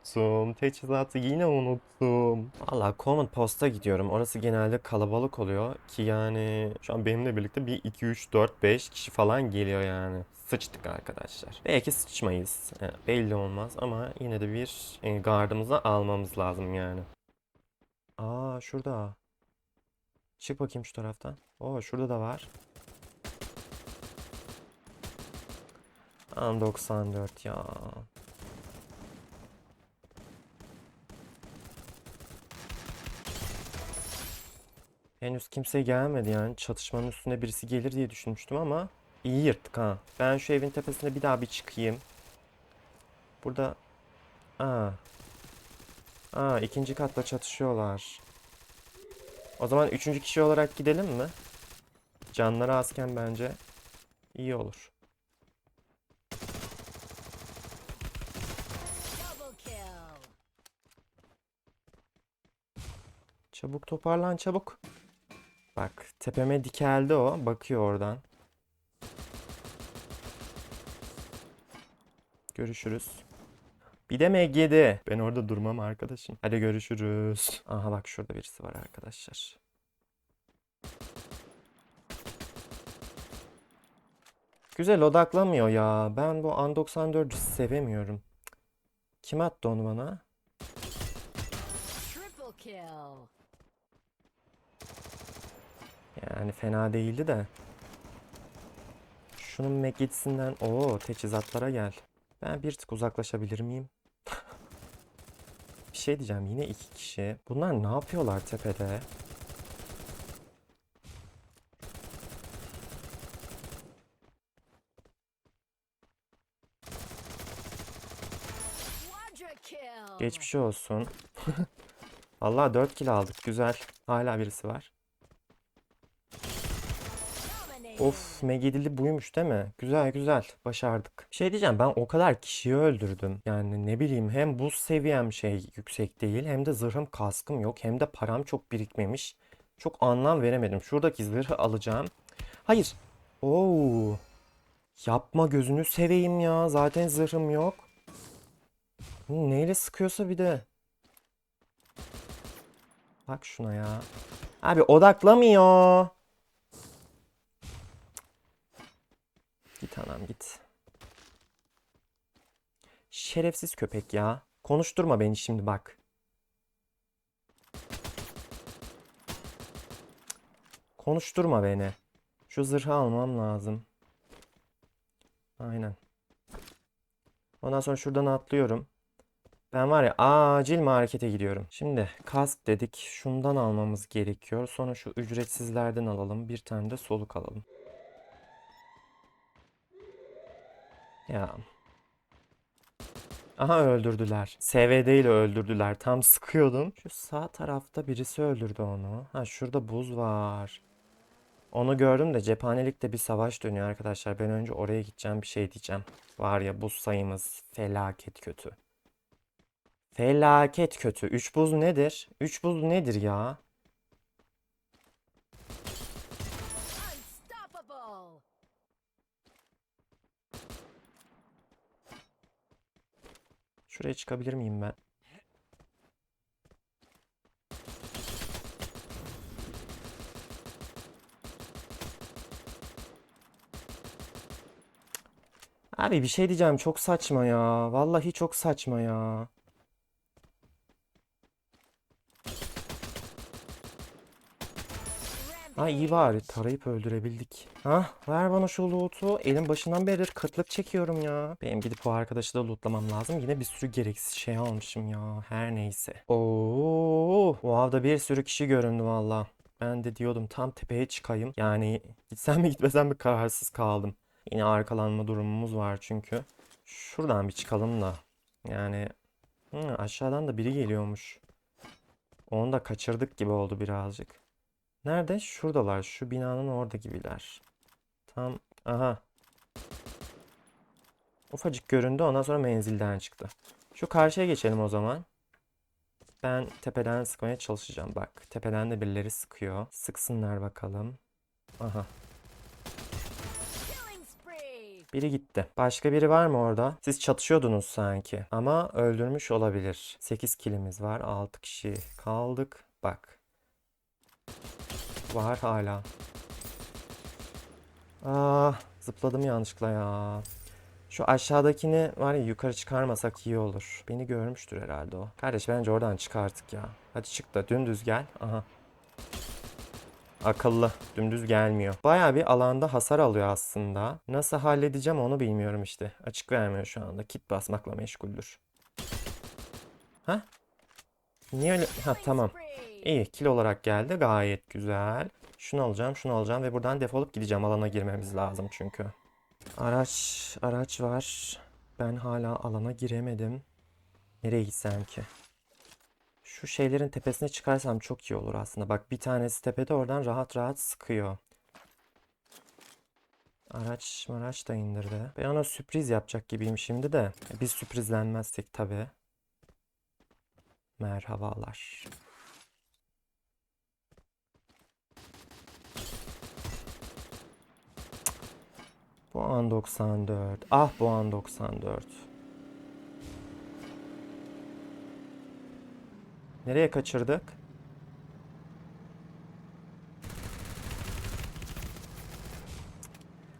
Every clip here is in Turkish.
unuttum. Teçhizatı yine unuttum. Valla Command Post'a gidiyorum. Orası genelde kalabalık oluyor. Ki yani şu an benimle birlikte bir 2, 3, 4, 5 kişi falan geliyor yani. Sıçtık arkadaşlar. Belki sıçmayız. Yani belli olmaz ama yine de bir e, gardımızı almamız lazım yani. Aa şurada. Çık bakayım şu taraftan. Oo şurada da var. An 94 ya. Henüz kimse gelmedi yani. Çatışmanın üstüne birisi gelir diye düşünmüştüm ama iyi yırttık ha. Ben şu evin tepesine bir daha bir çıkayım. Burada Aa. Aa ikinci katta çatışıyorlar. O zaman üçüncü kişi olarak gidelim mi? Canları azken bence iyi olur. Çabuk toparlan çabuk. Bak tepeme dikeldi o. Bakıyor oradan. Görüşürüz. Bir de MG'de. Ben orada durmam arkadaşım. Hadi görüşürüz. Aha bak şurada birisi var arkadaşlar. Güzel odaklamıyor ya. Ben bu An 94'ü sevemiyorum. Kim attı onu bana? Triple kill. Yani fena değildi de. Şunun Megid'sinden o teçhizatlara gel. Ben bir tık uzaklaşabilir miyim? Bir şey diyeceğim yine iki kişi. Bunlar ne yapıyorlar tepede? Geçmiş olsun. Vallahi 4 kill aldık güzel. Hala birisi var. Of Megidili buymuş değil mi? Güzel güzel başardık. Şey diyeceğim ben o kadar kişiyi öldürdüm. Yani ne bileyim hem buz seviyem şey yüksek değil hem de zırhım kaskım yok hem de param çok birikmemiş. Çok anlam veremedim. Şuradaki zırhı alacağım. Hayır. Oo. Yapma gözünü seveyim ya. Zaten zırhım yok. Neyle sıkıyorsa bir de. Bak şuna ya. Abi odaklamıyor. Git anam git. Şerefsiz köpek ya. Konuşturma beni şimdi bak. Konuşturma beni. Şu zırhı almam lazım. Aynen. Ondan sonra şuradan atlıyorum. Ben var ya acil markete gidiyorum. Şimdi kask dedik. Şundan almamız gerekiyor. Sonra şu ücretsizlerden alalım. Bir tane de soluk alalım. Ya. Aha öldürdüler. SVD ile öldürdüler. Tam sıkıyordum. Şu sağ tarafta birisi öldürdü onu. Ha şurada buz var. Onu gördüm de cephanelikte bir savaş dönüyor arkadaşlar. Ben önce oraya gideceğim bir şey diyeceğim. Var ya buz sayımız felaket kötü. Felaket kötü. 3 buz nedir? 3 buz nedir ya? Şuraya çıkabilir miyim ben? Abi bir şey diyeceğim çok saçma ya. Vallahi çok saçma ya. Ha iyi bari tarayıp öldürebildik. Hah ver bana şu loot'u. Elim başından beri kıtlık çekiyorum ya. Benim gidip bu arkadaşı da lootlamam lazım. Yine bir sürü gereksiz şey almışım ya. Her neyse. Oo, bu avda bir sürü kişi göründü valla. Ben de diyordum tam tepeye çıkayım. Yani gitsem mi gitmesem mi kararsız kaldım. Yine arkalanma durumumuz var çünkü. Şuradan bir çıkalım da. Yani hı, aşağıdan da biri geliyormuş. Onu da kaçırdık gibi oldu birazcık. Nerede? Şuradalar. Şu binanın orada gibiler. Tam aha. Ufacık göründü. Ondan sonra menzilden çıktı. Şu karşıya geçelim o zaman. Ben tepeden sıkmaya çalışacağım. Bak, tepeden de birileri sıkıyor. Sıksınlar bakalım. Aha. Biri gitti. Başka biri var mı orada? Siz çatışıyordunuz sanki. Ama öldürmüş olabilir. 8 kilimiz var. 6 kişi kaldık. Bak. Var hala. Aa, zıpladım yanlışlıkla ya. Şu aşağıdakini var ya yukarı çıkarmasak iyi olur. Beni görmüştür herhalde o. Kardeş bence oradan çık artık ya. Hadi çık da dümdüz gel. Aha. Akıllı. Dümdüz gelmiyor. Baya bir alanda hasar alıyor aslında. Nasıl halledeceğim onu bilmiyorum işte. Açık vermiyor şu anda. Kit basmakla meşguldür. Ha? Niye öyle? Ha tamam. İyi. Kill olarak geldi. Gayet güzel. Şunu alacağım, şunu alacağım ve buradan defolup gideceğim. Alana girmemiz lazım çünkü. Araç, araç var. Ben hala alana giremedim. Nereye gitsem ki? Şu şeylerin tepesine çıkarsam çok iyi olur aslında. Bak bir tanesi tepede oradan rahat rahat sıkıyor. Araç maraç da indirdi. Ben ona sürpriz yapacak gibiyim şimdi de. Biz sürprizlenmezsek tabii. Merhabalar. Bu an 94. Ah bu an 94. Nereye kaçırdık?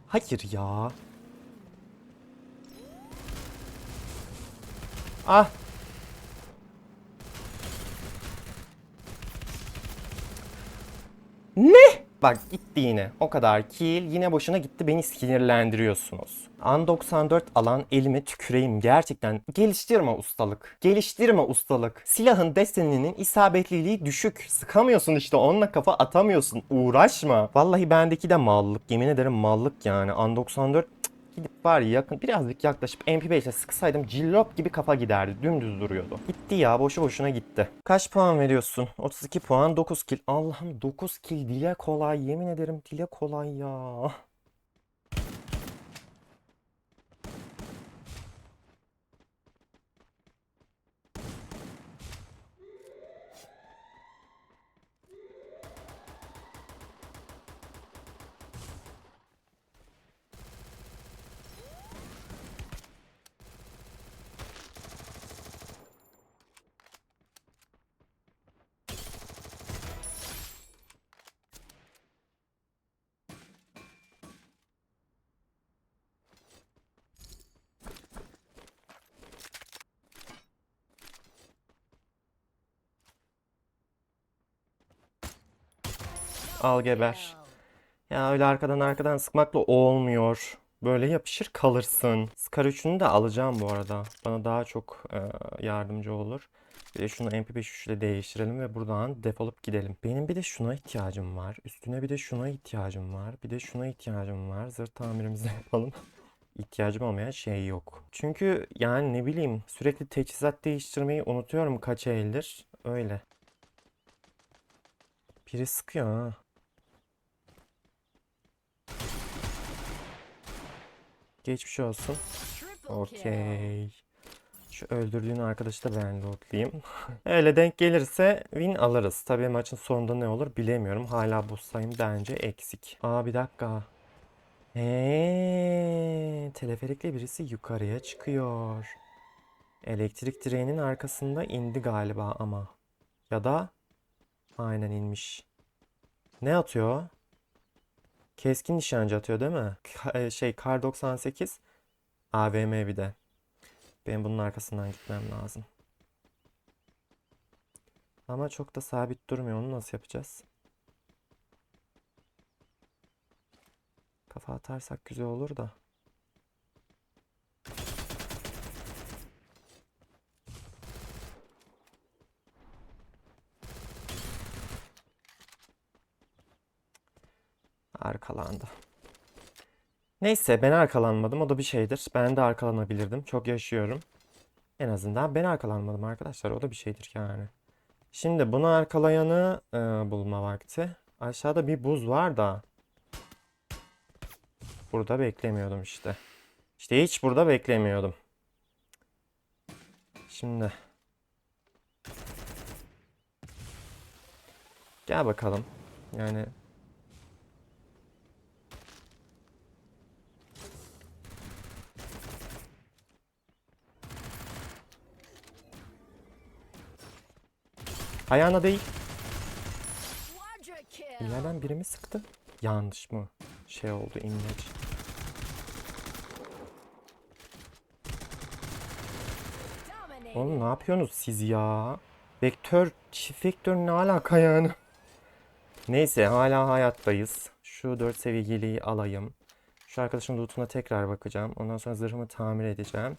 Hayır ya. Ah. Ne? Bak gitti yine. O kadar kill. Yine boşuna gitti. Beni sinirlendiriyorsunuz. An 94 alan elime tüküreyim. Gerçekten geliştirme ustalık. Geliştirme ustalık. Silahın deseninin isabetliliği düşük. Sıkamıyorsun işte onunla kafa atamıyorsun. Uğraşma. Vallahi bendeki de mallık. Yemin ederim mallık yani. An 94 cık, Gidip var ya yakın birazcık yaklaşıp MP5 ile sıksaydım cillop gibi kafa giderdi. Dümdüz duruyordu. Gitti ya boşu boşuna gitti. Kaç puan veriyorsun? 32 puan 9 kill. Allah'ım 9 kill dile kolay yemin ederim dile kolay ya. Al geber. Ya öyle arkadan arkadan sıkmakla olmuyor. Böyle yapışır kalırsın. Scar 3'ünü de alacağım bu arada. Bana daha çok e, yardımcı olur. Bir de şunu MP5 3 ile değiştirelim ve buradan defolup gidelim. Benim bir de şuna ihtiyacım var. Üstüne bir de şuna ihtiyacım var. Bir de şuna ihtiyacım var. Zırh tamirimizi yapalım. İhtiyacım olmayan şey yok. Çünkü yani ne bileyim sürekli teçhizat değiştirmeyi unutuyorum kaç eldir. Öyle. Biri sıkıyor ha. Geçmiş olsun. Okey. Şu öldürdüğün arkadaşı da ben lootlayayım. Öyle denk gelirse win alırız. Tabii maçın sonunda ne olur bilemiyorum. Hala bu sayım bence eksik. Aa bir dakika. Eee, teleferikle birisi yukarıya çıkıyor. Elektrik direğinin arkasında indi galiba ama. Ya da aynen inmiş. Ne atıyor? Keskin nişancı atıyor değil mi? E, şey Kar 98 AVM bir de. Benim bunun arkasından gitmem lazım. Ama çok da sabit durmuyor. Onu nasıl yapacağız? Kafa atarsak güzel olur da. Arkalandı. Neyse ben arkalanmadım. O da bir şeydir. Ben de arkalanabilirdim. Çok yaşıyorum. En azından ben arkalanmadım arkadaşlar. O da bir şeydir yani. Şimdi bunu arkalayanı e, bulma vakti. Aşağıda bir buz var da. Burada beklemiyordum işte. İşte hiç burada beklemiyordum. Şimdi. Gel bakalım. Yani Ayağına değil. İleriden biri mi sıktı? Yanlış mı? Şey oldu imleç. Oğlum ne yapıyorsunuz siz ya? Vektör, çift vektör ne alaka yani? Neyse hala hayattayız. Şu 4 seviyeliği alayım. Şu arkadaşın lootuna tekrar bakacağım. Ondan sonra zırhımı tamir edeceğim.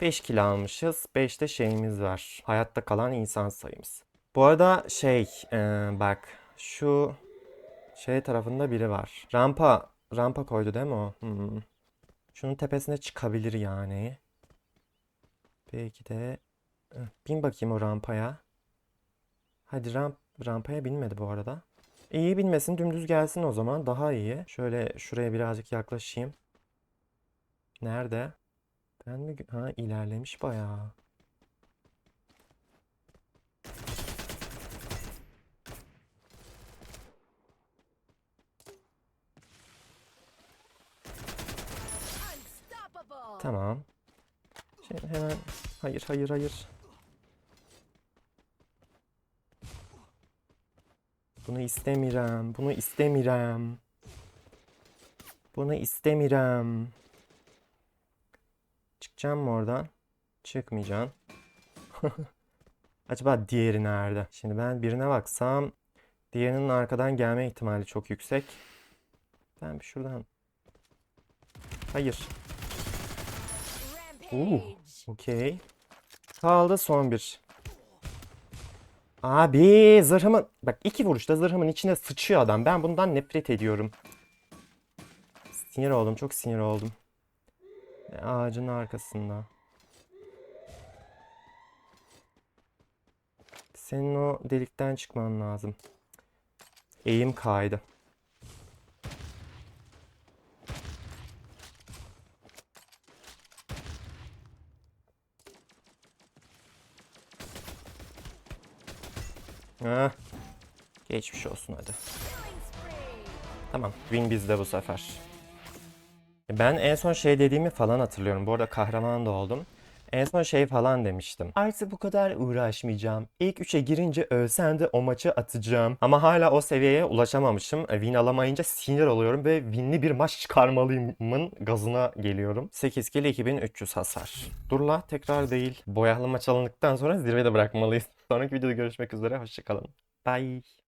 5 kilo almışız. 5 de şeyimiz var. Hayatta kalan insan sayımız. Bu arada şey e, bak şu şey tarafında biri var. Rampa rampa koydu değil mi o? Hmm. Şunun tepesine çıkabilir yani. Belki de bin bakayım o rampaya. Hadi ramp rampaya binmedi bu arada. İyi binmesin dümdüz gelsin o zaman daha iyi. Şöyle şuraya birazcık yaklaşayım. Nerede? Ben mi? Ha ilerlemiş bayağı. Tamam. Şimdi hemen hayır hayır hayır. Bunu istemirem. Bunu istemirem. Bunu istemirem. Çıkacağım mı oradan? Çıkmayacağım. Acaba diğeri nerede? Şimdi ben birine baksam diğerinin arkadan gelme ihtimali çok yüksek. Ben bir şuradan. Hayır. Rampage. Okey. Kaldı son bir. Abi zırhımın... Bak iki vuruşta zırhımın içine sıçıyor adam. Ben bundan nefret ediyorum. Sinir oldum. Çok sinir oldum. E, Ağacın arkasında. Senin o delikten çıkman lazım. Eğim kaydı. Ha. Geçmiş olsun hadi. Tamam. Win bizde bu sefer. Ben en son şey dediğimi falan hatırlıyorum. Bu arada kahraman da oldum. En son şey falan demiştim. Artık bu kadar uğraşmayacağım. İlk üçe girince ölsem de o maçı atacağım. Ama hala o seviyeye ulaşamamışım. E, Win alamayınca sinir oluyorum ve winli bir maç çıkarmalıyımın gazına geliyorum. 8 kill 2300 hasar. Dur la tekrar değil. Boyahlı maç alındıktan sonra zirvede bırakmalıyız. Sonraki videoda görüşmek üzere. Hoşçakalın. Bye.